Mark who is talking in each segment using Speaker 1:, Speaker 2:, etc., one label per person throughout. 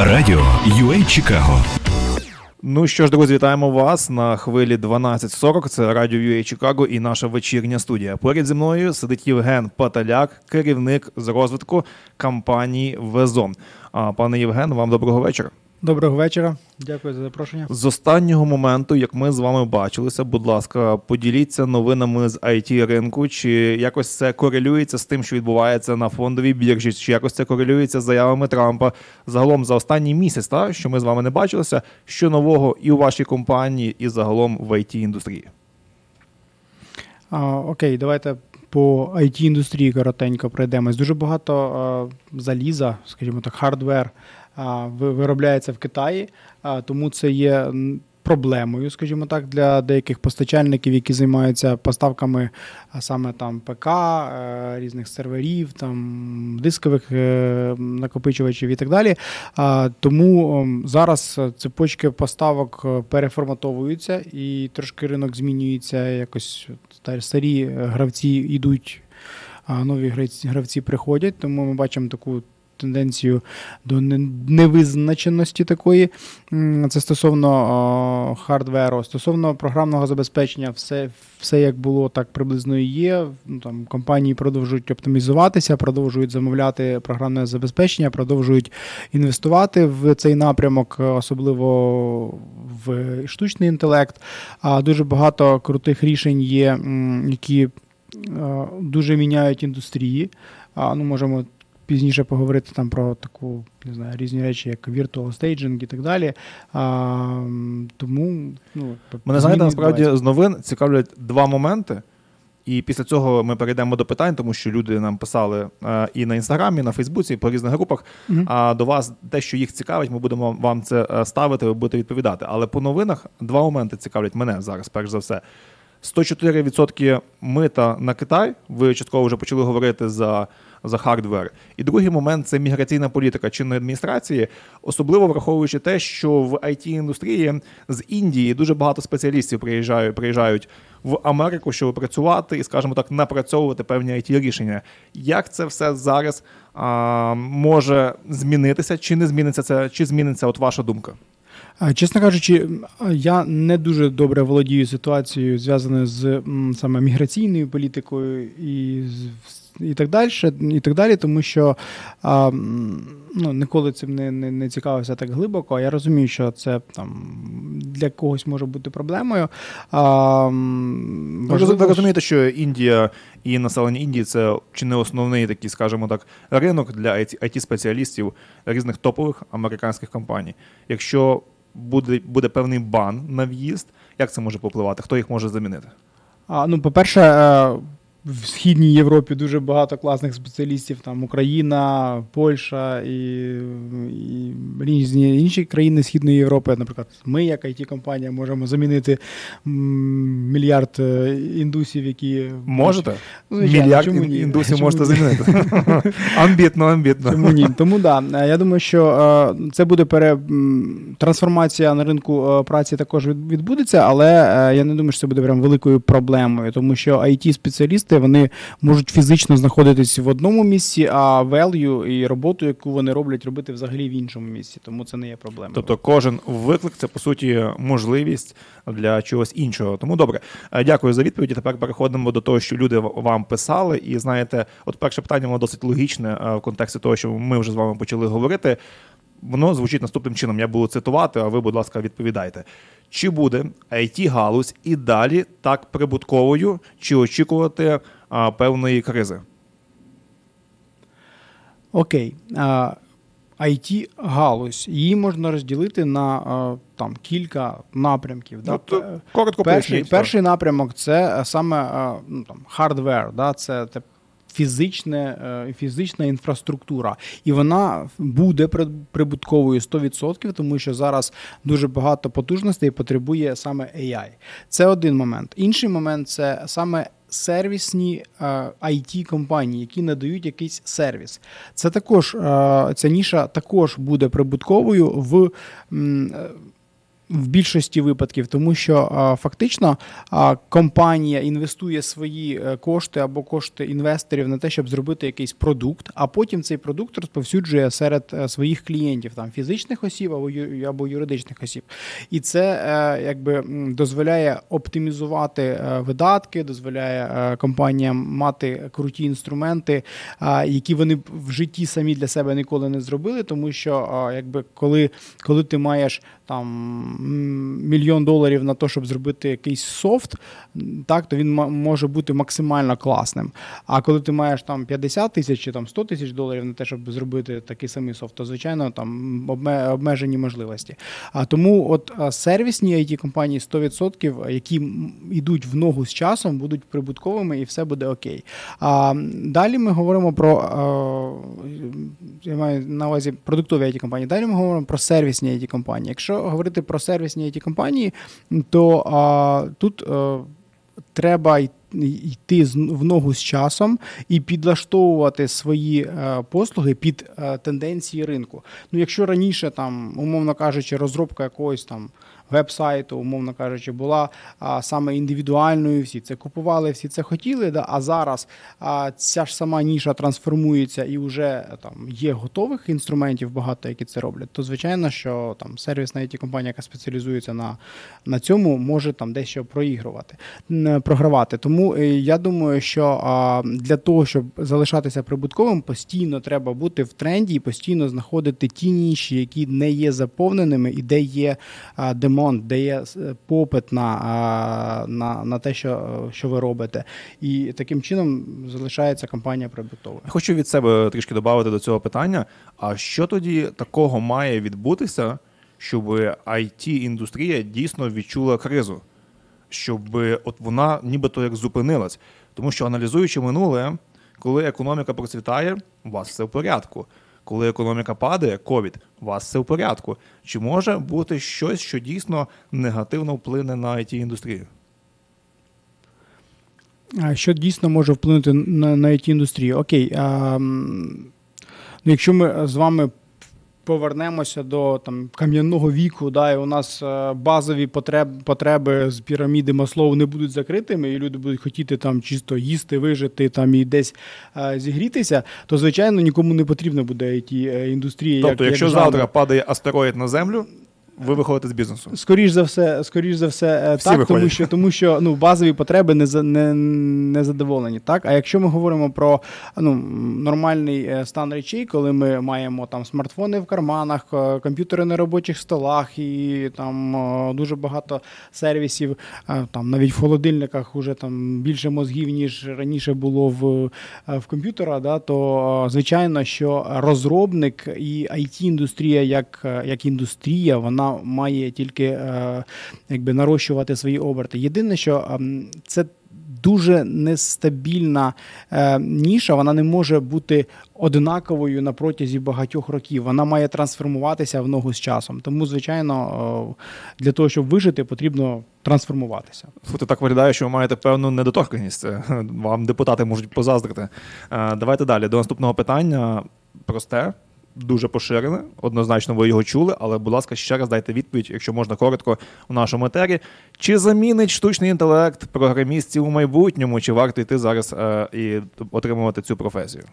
Speaker 1: Радіо UA Чикаго.
Speaker 2: Ну що ж, друзі, вітаємо вас на хвилі 12.40. Це радіо UA Чикаго і наша вечірня студія. Поряд зі мною сидить Євген Паталяк, керівник з розвитку компанії Везон. А пане Євген, вам доброго вечора.
Speaker 3: Доброго вечора. Дякую за запрошення.
Speaker 2: З останнього моменту, як ми з вами бачилися, будь ласка, поділіться новинами з it ринку. Чи якось це корелюється з тим, що відбувається на фондовій біржі, чи якось це корелюється з заявами Трампа? Загалом за останній місяць, та що ми з вами не бачилися, що нового і у вашій компанії, і загалом в it індустрії.
Speaker 3: А, окей, давайте по it індустрії коротенько пройдемось. Дуже багато а, заліза, скажімо так, хардвер виробляється в Китаї, тому це є проблемою, скажімо так, для деяких постачальників, які займаються поставками саме там ПК, е, різних серверів, там дискових е, накопичувачів і так далі. Тому зараз цепочки поставок е, переформатовуються і трошки ринок змінюється. Якось старі гравці йдуть, нові гравці приходять. Тому ми бачимо таку. Тенденцію до невизначеності такої. Це стосовно хардверу, стосовно програмного забезпечення, все, все як було, так приблизно і є. Ну, Там, компанії продовжують оптимізуватися, продовжують замовляти програмне забезпечення, продовжують інвестувати в цей напрямок, особливо в штучний інтелект. А дуже багато крутих рішень є, які дуже міняють індустрії. А, ну, можемо пізніше поговорити там про таку не знаю, різні речі, як virtual staging і так далі. А, тому ну,
Speaker 2: Мене знаєте, насправді з новин цікавлять два моменти. І після цього ми перейдемо до питань, тому що люди нам писали е, і на інстаграмі, і на Фейсбуці, і по різних групах.
Speaker 3: Мгм.
Speaker 2: А до вас те, що їх цікавить, ми будемо вам це е, ставити, ви будете відповідати. Але по новинах два моменти цікавлять мене зараз, перш за все. 104% мита на Китай. Ви частково вже почали говорити за, за хардвер. І другий момент це міграційна політика чинної адміністрації, особливо враховуючи те, що в it індустрії з Індії дуже багато спеціалістів приїжджають, приїжджають в Америку, щоб працювати і, скажімо так, напрацьовувати певні it рішення. Як це все зараз а, може змінитися? Чи не зміниться це? Чи зміниться от ваша думка?
Speaker 3: Чесно кажучи, я не дуже добре володію ситуацією, зв'язаною з саме міграційною політикою і, з- і так далі, і так далі, тому що а, ну, ніколи цим не, не, не цікавився так глибоко. Я розумію, що це там для когось може бути проблемою. А, важливо,
Speaker 2: ви розумієте, що Індія і населення Індії це чи не основний такий, скажімо так, ринок для it спеціалістів різних топових американських компаній. Якщо буде, буде певний бан на в'їзд, як це може попливати? Хто їх може замінити?
Speaker 3: А, ну, по-перше, е, в Східній Європі дуже багато класних спеціалістів, там Україна, Польща і, і різні інші країни Східної Європи. Наприклад, ми, як it компанія можемо замінити мільярд е, індусів, які
Speaker 2: Можете?
Speaker 3: Ну,
Speaker 2: Мільярд
Speaker 3: чому
Speaker 2: ін-
Speaker 3: ні?
Speaker 2: індусів
Speaker 3: Чому
Speaker 2: можете
Speaker 3: ні?
Speaker 2: замінити. Амбітно, амбітно.
Speaker 3: Чому ні? Тому да. Е, Я думаю, що е, це буде пере... трансформація на ринку праці також відбудеться, але я не думаю, що це буде прям великою проблемою, тому що it спеціалісти вони можуть фізично знаходитись в одному місці, а value і роботу, яку вони роблять, робити взагалі в іншому місці. Тому це не є проблемою.
Speaker 2: Тобто кожен виклик це по суті можливість для чогось іншого. Тому добре, Е, дякую за відповіді. Тепер переходимо до того, що люди вам писали. І знаєте, от перше питання воно досить логічне е, в контексті того, що ми вже з вами почали говорити. Воно звучить наступним чином. Я буду цитувати, а ви, будь ласка, відповідайте. Чи буде it галузь і далі так прибутковою, чи очікувати а, певної кризи?
Speaker 3: Окей. А, it галузь її можна розділити на там кілька напрямків. Да?
Speaker 2: Ну, то коротко
Speaker 3: перший, перший напрямок це саме ну, там, hardware, да? це, це фізичне, е, фізична інфраструктура. І вона буде при- прибутковою 100%, тому що зараз дуже багато потужностей потребує саме AI. Це один момент. Інший момент це саме. Сервісні е, it компанії, які надають якийсь сервіс. Це також е, ця ніша також буде прибутковою в е, В більшості випадків, тому що фактично компанія інвестує свої е, кошти або кошти інвесторів на те, щоб зробити якийсь продукт, а потім цей продукт розповсюджує серед е, своїх клієнтів, там фізичних осіб або або юридичних осіб. І це е, якби дозволяє оптимізувати видатки, дозволяє компаніям мати круті інструменти, які вони в житті самі для себе ніколи не зробили, тому що якби коли, коли ти маєш там мільйон доларів на те, щоб зробити якийсь софт, так то він може бути максимально класним. А коли ти маєш там 50 тисяч чи там 100 тисяч доларів на те, щоб зробити такий самий софт, то звичайно там обмежені можливості. А тому, от сервісні it компанії 100%, які йдуть в ногу з часом, будуть прибутковими і все буде окей. А далі ми говоримо про я маю на увазі продуктові it компанії. Далі ми говоримо про сервісні it компанії. Якщо говорити про сервісні it компанії, то а, тут а, треба йти в ногу з часом і підлаштовувати свої е, послуги під е, тенденції ринку. Ну, якщо раніше там, умовно кажучи, розробка якогось там веб-сайту, умовно кажучи, була а, саме індивідуальною, всі це купували, всі це хотіли. Да? А зараз а, ця ж сама ніша трансформується і вже там є готових інструментів багато, які це роблять. То звичайно, що там сервісна it компанія, яка спеціалізується на, на цьому, може там дещо проігрувати, програвати. Тому е, я думаю, що а, для того, щоб залишатися прибутковим, постійно треба бути в тренді і постійно знаходити ті ніші, які не є заповненими, і де є а, демонт, де є е, попит на, на, на те, що, що ви робите. І таким чином залишається компанія прибутковою.
Speaker 2: Я Хочу від себе трішки додати до цього питання. А що тоді такого має відбутися, щоб it індустрія дійсно відчула кризу? Щоб от вона нібито як зупинилась. Тому що аналізуючи минуле, коли економіка процвітає, у вас все в порядку. Коли економіка падає, ковід, у вас все в порядку. Чи може бути щось, що дійсно негативно вплине на it індустрію?
Speaker 3: Що дійсно може вплинути на, it індустрію? Окей, а, ну, якщо ми з вами повернемося до там кам'яного віку, да, і у нас е, базові потреби, потреби з піраміди Маслоу не будуть закритими, і люди будуть хотіти там чисто їсти, вижити там і десь е, зігрітися, то звичайно нікому не потрібна буде it е, індустрія.
Speaker 2: Тобто,
Speaker 3: як,
Speaker 2: якщо
Speaker 3: як
Speaker 2: завтра падає астероїд на землю, ви виходите з бізнесу.
Speaker 3: Скоріш за все, скоріш за все, е,
Speaker 2: Всі
Speaker 3: так, тому що, тому що ну, базові потреби не, за- не, не задоволені. Так? А якщо ми говоримо про ну, нормальний е, стан речей, коли ми маємо там смартфони в карманах, е, комп'ютери на робочих столах і там дуже багато сервісів, там навіть в холодильниках вже там більше мозгів, ніж раніше було в, в комп'ютера, да, то звичайно, що розробник і IT-індустрія як, е, як індустрія, вона має тільки е, якби нарощувати свої оберти. Єдине, що ем, це дуже нестабільна е, ніша, вона не може бути однаковою на протязі багатьох років. Вона має трансформуватися в ногу з часом. Тому, звичайно, е, для того, щоб вижити, потрібно трансформуватися.
Speaker 2: Слухайте, так виглядає, що ви маєте певну недоторканність. Вам депутати можуть позаздрити. Е, Давайте далі. До наступного питання. Просте, дуже поширене. Однозначно, ви його чули, але, будь ласка, ще раз дайте відповідь, якщо можна коротко, у нашому етері. Чи замінить штучний інтелект програмістів у майбутньому, чи варто йти зараз е, і отримувати цю професію?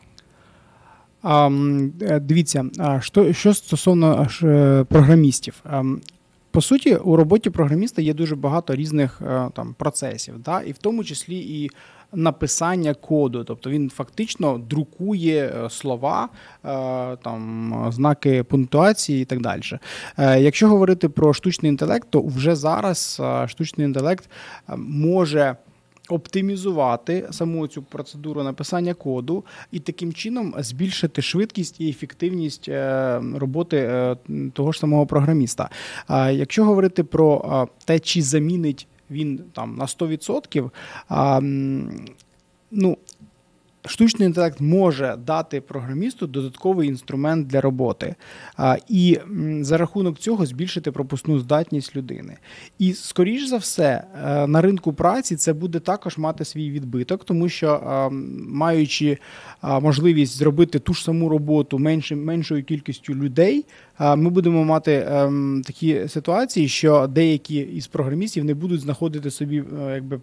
Speaker 3: Е, дивіться, що, що стосовно е, програмістів. По суті, у роботі програміста є дуже багато різних е, там, процесів, да? і в тому числі і написання коду. Тобто він фактично друкує е, слова, е, там, знаки пунктуації і так далі. Якщо говорити про штучний інтелект, то вже зараз штучний інтелект може оптимізувати саму цю процедуру написання коду і таким чином збільшити швидкість і ефективність е, роботи е, того ж самого програміста. Якщо говорити про е, те, чи замінить він там на 100%, ну, штучний інтелект може дати програмісту додатковий інструмент для роботи, і за рахунок цього збільшити пропускну здатність людини. І скоріш за все, е, на ринку праці це буде також мати свій відбиток, тому що е, маючи е, можливість зробити ту ж саму роботу меншою кількістю людей, ми будемо мати такі ситуації, що деякі із програмістів не будуть знаходити собі якби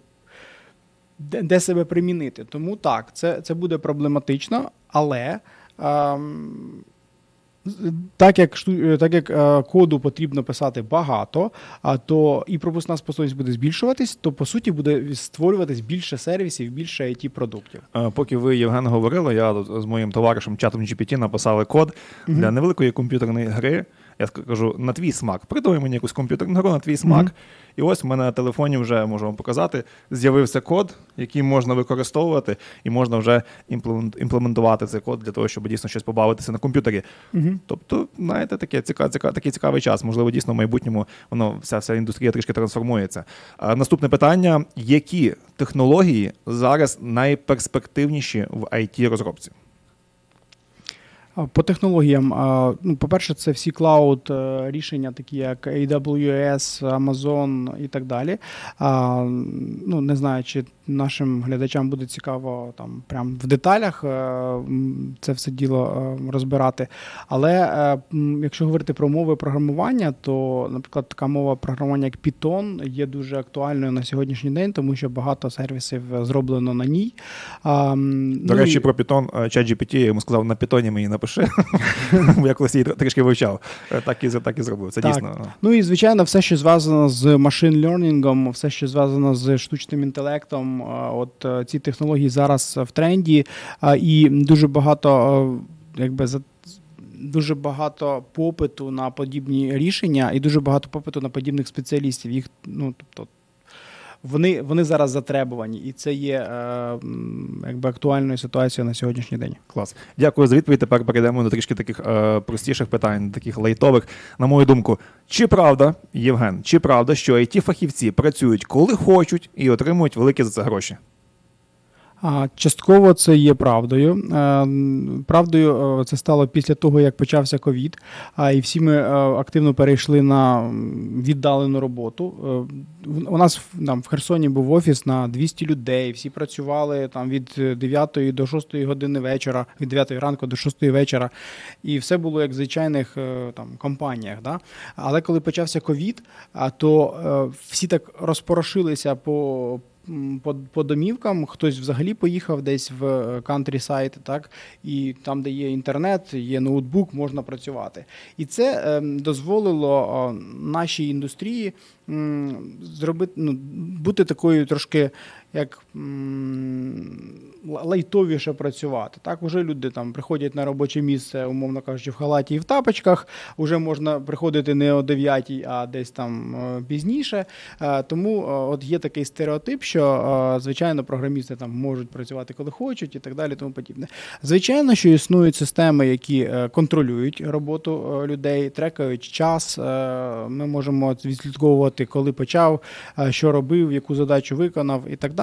Speaker 3: де, де себе примінити. Тому так, це, це буде проблематично, але. ем, так як, е, так як е, коду потрібно писати багато, а то і пропускна способність буде збільшуватись, то по суті буде створюватись більше сервісів, більше it продуктів.
Speaker 2: Е, Поки ви, Євген, говорили, я з моїм товаришем чатом GPT написали код для невеликої комп'ютерної гри. Я ск- кажу, на твій смак. Придумай мені якусь комп'ютерну гру на твій смак.
Speaker 3: Мгм.
Speaker 2: І ось в мене на телефоні вже можу вам показати. З'явився код, який можна використовувати, і можна вже імплемент- імплементувати цей код для того, щоб дійсно щось побавитися на комп'ютері.
Speaker 3: Угу.
Speaker 2: Тобто, знаєте, таке ціка, ціка, такий цікавий час. Можливо, дійсно в майбутньому воно вся вся індустрія трішки трансформується. А, наступне питання: які технології зараз найперспективніші в it розробці?
Speaker 3: По технологіям, ну, по-перше, це всі клауд е, рішення, такі як AWS, Amazon і так далі. Ну, не знаю, чи нашим глядачам буде цікаво там прям в деталях е, це все діло е, розбирати. Але якщо говорити про мови програмування, то, наприклад, така мова програмування, як Python, є дуже актуальною на сьогоднішній день, тому що багато сервісів зроблено на ній.
Speaker 2: До
Speaker 3: ну,
Speaker 2: речі,
Speaker 3: і-
Speaker 2: про Python, ChatGPT, я йому сказав, на Python мені напиши. Я колись її трішки вивчав. Е, Так і, так і зробив. Це
Speaker 3: Так.
Speaker 2: дійсно. ну.
Speaker 3: Ну і звичайно, все, що зв'язано з машин лернінгом, все, що зв'язано з штучним інтелектом, от е, ці технології зараз в тренді, і дуже багато, е, якби за. Дуже багато попиту на подібні рішення і дуже багато попиту на подібних спеціалістів. Їх ну тобто вони, вони зараз затребувані, і це є е, якби актуальною ситуацією на сьогоднішній день.
Speaker 2: Клас. Дякую за відповідь. Тепер перейдемо до трішки таких е, простіших питань, таких лайтових. На мою думку, чи правда, Євген, чи правда, що it фахівці працюють коли хочуть і отримують великі за це гроші?
Speaker 3: Частково це є правдою. Е, Правдою е, це стало після того, як почався ковід, і всі ми е, активно перейшли на віддалену роботу. У нас там в Херсоні був офіс на 200 людей. Всі працювали там від 9 до 6 години вечора, від 9 ранку до 6 вечора, і все було як в звичайних там компаніях. Да? Але коли почався ковід, то всі так розпорошилися по. По, по домівкам хтось взагалі поїхав десь в кантрі-сайт, так і там, де є інтернет, є ноутбук, можна працювати. І це е, дозволило е, нашій індустрії е, зробити ну, бути такою трошки як лайтовіше працювати. Так, уже люди там приходять на робоче місце, умовно кажучи, в халаті і в тапочках. Уже можна приходити не о 9, а десь там е, пізніше. Е, Тому е, от є такий стереотип, що звичайно програмісти там можуть працювати коли хочуть і так далі. Тому подібне. Звичайно, що існують системи, які контролюють роботу людей, трекають час. Ми можемо відслідковувати, коли почав, що робив, яку задачу виконав і так далі.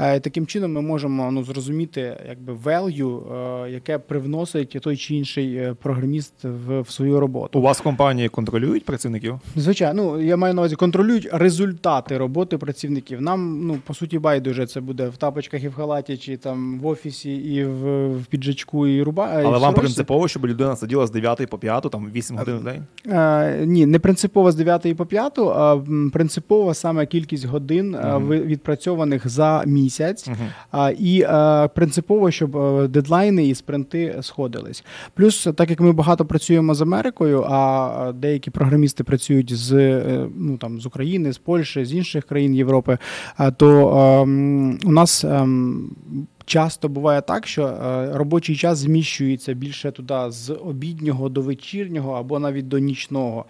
Speaker 3: Е, і Таким чином ми можемо ну, зрозуміти якби value, е, яке привносить той чи інший е, програміст в, в свою роботу.
Speaker 2: У вас компанії контролюють працівників?
Speaker 3: Звичайно, ну я маю на увазі, контролюють результати роботи працівників. Нам, ну по суті, байдуже це буде в тапочках і в халаті, чи там в офісі, і в, в піджачку, і руба. і
Speaker 2: Але вам
Speaker 3: сорочці.
Speaker 2: принципово, щоб людина сиділа з 9 по 5, там 8 годин в день?
Speaker 3: Е, ні, не принципово з 9 по 5, а принципово саме кількість годин е,
Speaker 2: Мгм.
Speaker 3: ви- відпрацьованих за місяць. А, і е, принципово, щоб е, дедлайни і спринти сходились. Плюс, так як ми багато працюємо з Америкою, а деякі програмісти працюють з, е, ну, там, з України, з Польщі, з інших країн Європи, а, то е, у нас. Часто буває так, що е, робочий час зміщується більше туди з обіднього до вечірнього або навіть до нічного.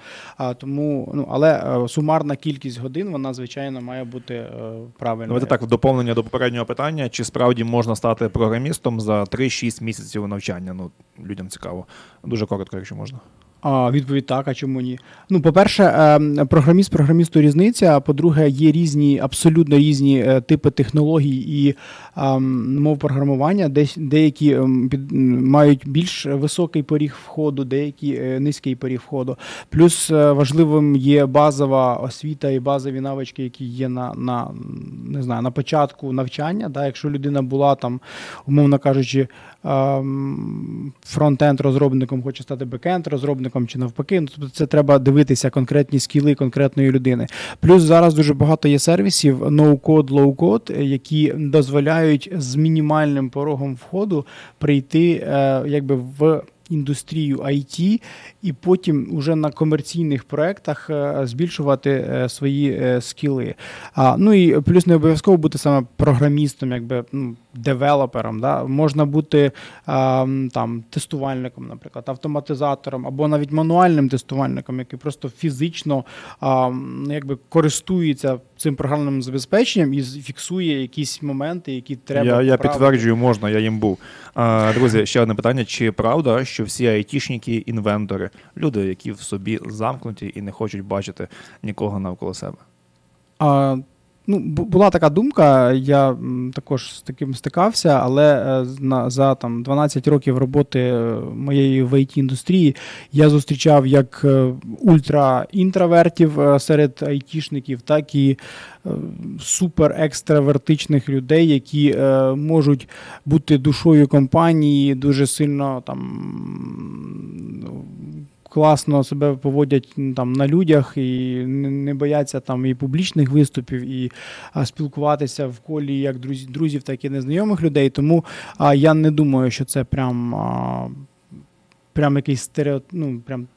Speaker 3: Тому, ну але е, сумарна кількість годин вона звичайно має бути е, правильною.
Speaker 2: Давайте так, в доповнення до попереднього питання: чи справді можна стати програмістом за 3-6 місяців навчання? Ну, людям цікаво. Дуже коротко, якщо можна.
Speaker 3: А, відповідь так, а чому ні? Ну, по-перше, е, програміст програмісту різниця. А по-друге, є різні, абсолютно різні е, типи технологій і ем, мов програмування. Десь деякі ем, мають більш високий поріг входу, деякі е, низький поріг входу. Плюс е, важливим є базова освіта і базові навички, які є на, на не знаю, на початку навчання. Да? Якщо людина була там, умовно кажучи, ем, фронтенд розробником, хоче стати бекенд розробником чи навпаки. Ну, тобто це треба дивитися конкретні скіли конкретної людини. Плюс зараз дуже багато є сервісів no-code, low-code, які дозволяють з мінімальним порогом входу прийти е, якби в. Індустрію IT, і потім уже на комерційних проектах е, збільшувати е, свої е, скіли. А, ну і плюс не обов'язково бути саме програмістом, якби ну, девелопером. Да? Можна бути там тестувальником, наприклад, автоматизатором або навіть мануальним тестувальником, який просто фізично якби користується цим програмним забезпеченням і фіксує якісь моменти, які треба.
Speaker 2: я, я підтверджую, можна, я їм був. Друзі, ще одне питання: чи правда, що всі айтішники інвентори, люди, які в собі замкнуті і не хочуть бачити нікого навколо себе?
Speaker 3: А, ну, була така думка, я також з таким стикався, але е, за там, 12 років роботи е, моєї в IT-індустрії я зустрічав як е, ультра-інтровертів серед айтішників, так і супер-екстравертичних людей, які можуть бути душою компанії, дуже сильно там. Класно себе поводять там на людях і не бояться там і публічних виступів, і спілкуватися в колі як друзів, так і незнайомих людей. Тому я не думаю, що це прям, прям якийсь стереотип, ну, прям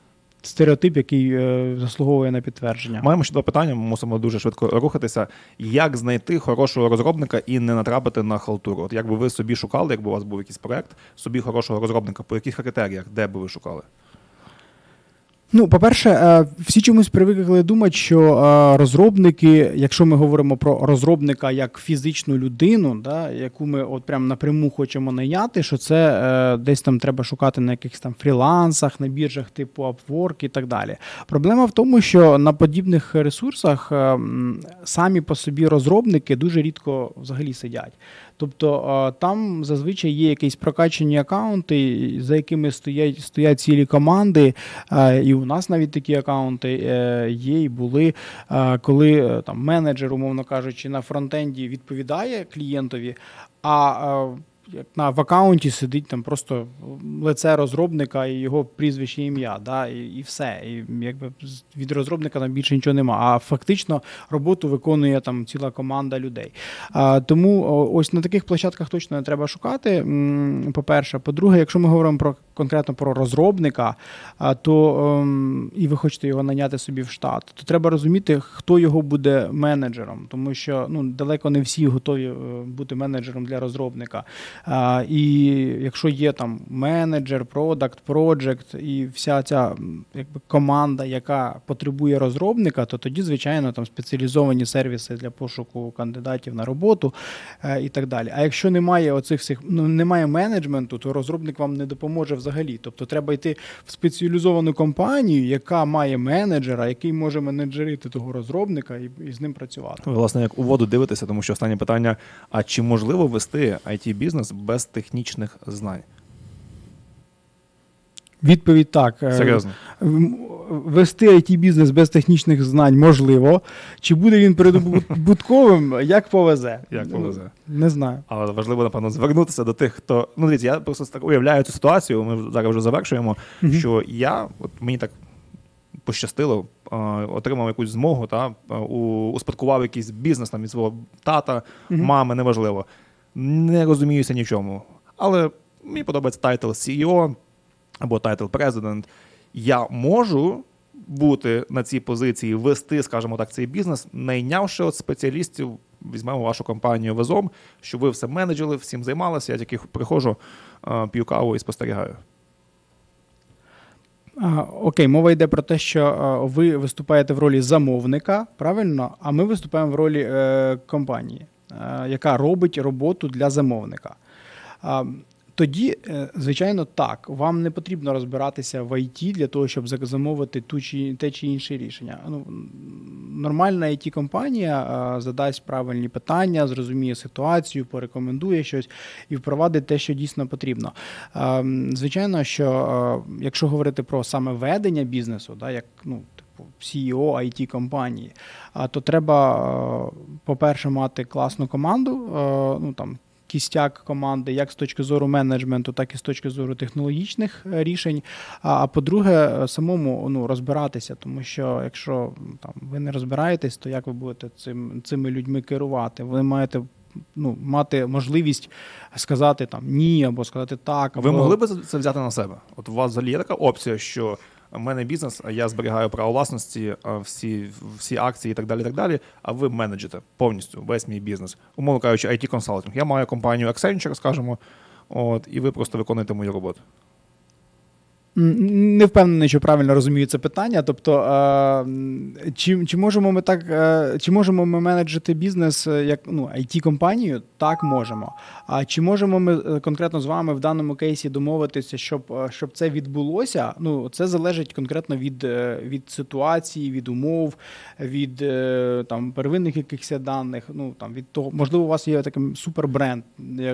Speaker 3: стереотип, який е, заслуговує на підтвердження.
Speaker 2: Маємо ще два питання, ми мусимо дуже швидко рухатися. Як знайти хорошого розробника і не натрапити на халтуру? От як би ви собі шукали, якби у вас був якийсь проект, собі хорошого розробника, по яких критеріях, де би ви шукали?
Speaker 3: Ну, по-перше, е, всі чомусь привикли думати, що е, розробники, якщо ми говоримо про розробника як фізичну людину, да, яку ми от прям напряму хочемо найняти, що це е, десь там треба шукати на якихось там фрілансах, на біржах типу Upwork і так далі. Проблема в тому, що на подібних ресурсах самі по собі розробники дуже рідко взагалі сидять. Тобто там зазвичай є якісь прокачані акаунти, за якими стоять, стоять цілі команди. І у нас навіть такі акаунти е, є і були, е, коли е, там менеджер, умовно кажучи, на фронтенді відповідає клієнтові, а як на в акаунті сидить там просто лице розробника і його прізвище ім'я, да, і, і все. І якби від розробника там більше нічого нема. А фактично роботу виконує там ціла команда людей. А, тому ось на таких площадках точно не треба шукати. По-перше, по-друге, якщо ми говоримо про конкретно про розробника, а, то ем, і ви хочете його наняти собі в штат, то треба розуміти, хто його буде менеджером, тому що ну далеко не всі готові е, бути менеджером для розробника. І якщо є там менеджер, продакт, проджект і вся ця якби команда, яка потребує розробника, то тоді, звичайно, там спеціалізовані сервіси для пошуку кандидатів на роботу е, і так далі. А якщо немає оцих всіх, ну немає менеджменту, то розробник вам не допоможе взагалі. Тобто треба йти в спеціалізовану компанію, яка має менеджера, який може менеджерити того розробника і, і з ним працювати.
Speaker 2: Власне, як у воду дивитеся, тому що останнє питання: а чи можливо вести it бізнес без технічних знань?
Speaker 3: Відповідь так. Е,
Speaker 2: Серйозно.
Speaker 3: Вести it бізнес без технічних знань можливо. Чи буде він прибутковим, як повезе?
Speaker 2: Як повезе.
Speaker 3: Не знаю.
Speaker 2: Але важливо, напевно, звернутися до тих, хто. Ну, дивіться, я просто так уявляю цю ситуацію. Ми зараз вже завершуємо.
Speaker 3: Мгм.
Speaker 2: Що я, от мені так пощастило, отримав якусь змогу, та, успадкував якийсь бізнес там, від свого тата,
Speaker 3: Мгм.
Speaker 2: мами, неважливо. Не розуміюся ні в чому. Але мені подобається тайтл CEO або тайтл президент. Я можу бути на цій позиції, вести, скажімо так, цей бізнес, найнявши от спеціалістів, візьмемо вашу компанію везом, що ви все менеджили, всім займалися. Я тільки приходжу, п'ю каву і спостерігаю.
Speaker 3: Окей, мова йде про те, що ви виступаєте в ролі замовника, правильно? А ми виступаємо в ролі е, компанії, яка робить роботу для замовника. Тоді, е, звичайно, так. Вам не потрібно розбиратися в IT для того, щоб замовити ту чи те чи інше рішення. Ну, нормальна it компанія е, задасть правильні питання, зрозуміє ситуацію, порекомендує щось і впровадить те, що дійсно потрібно. Е, Звичайно, що е, якщо говорити про саме ведення бізнесу, да, як ну, CEO it компанії, а, то треба, е, по-перше, мати класну команду. е, Ну там кістяк команди, як з точки зору менеджменту, так і з точки зору технологічних е, рішень. А, а по-друге, самому ну, розбиратися, тому що якщо там ви не розбираєтесь, то як ви будете цим, цими людьми керувати? Ви маєте ну, мати можливість сказати там ні або сказати так.
Speaker 2: Ви могли б це взяти на себе? От у вас взагалі є така опція, що в мене бізнес, я зберігаю право власності, всі, всі акції і так далі, так далі, а ви менеджете повністю весь мій бізнес. Умовно кажучи, it консалтинг. Я маю компанію Accenture, скажімо, от, і ви просто виконуєте мою роботу.
Speaker 3: Не впевнений, що правильно розумію це питання. Тобто, е, чи, чи можемо ми так, е, чи можемо ми менеджити бізнес е, як ну, it компанію Так, можемо. А чи можемо ми конкретно з вами в даному кейсі домовитися, щоб, щоб це відбулося? Ну, це залежить конкретно від, від ситуації, від умов, від там первинних якихось даних. Ну там від того, можливо, у вас є такий супербренд,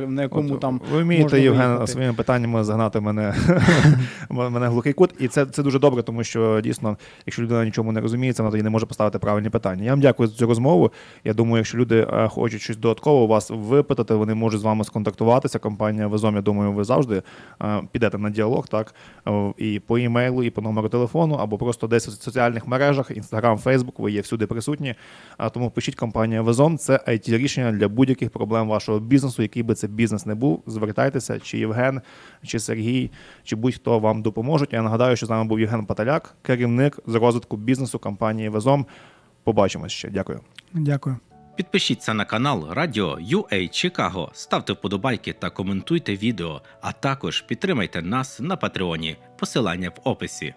Speaker 3: на якому
Speaker 2: От,
Speaker 3: там
Speaker 2: ви вмієте, Євген,
Speaker 3: виїхати.
Speaker 2: своїми питаннями загнати мене, мене глухий кут. І це, це дуже добре, тому що дійсно, якщо людина нічому не розуміється, вона тоді не може поставити правильні питання. Я вам дякую за цю розмову. Я думаю, якщо люди е, хочуть щось додатково у вас випитати, вони можуть з вами сконтактуватися. Компанія Везом, я думаю, ви завжди е, підете на діалог, так е, і по імейлу, і по номеру телефону, або просто десь в соціальних мережах, Інстаграм, Фейсбук, ви є всюди присутні. А тому пишіть компанія Везом. Це it рішення для будь-яких проблем вашого бізнесу, який би це бізнес не був. Звертайтеся, чи Євген, чи Сергій, чи будь-хто вам допоможуть. Я нагадаю, що з нами був Євген Паталяк, керівник з розвитку бізнесу компанії Везом. Побачимось ще. Дякую.
Speaker 3: Дякую.
Speaker 4: Підпишіться на канал Радіо UA Чикаго, ставте вподобайки та коментуйте відео, а також підтримайте нас на Патреоні. Посилання в описі.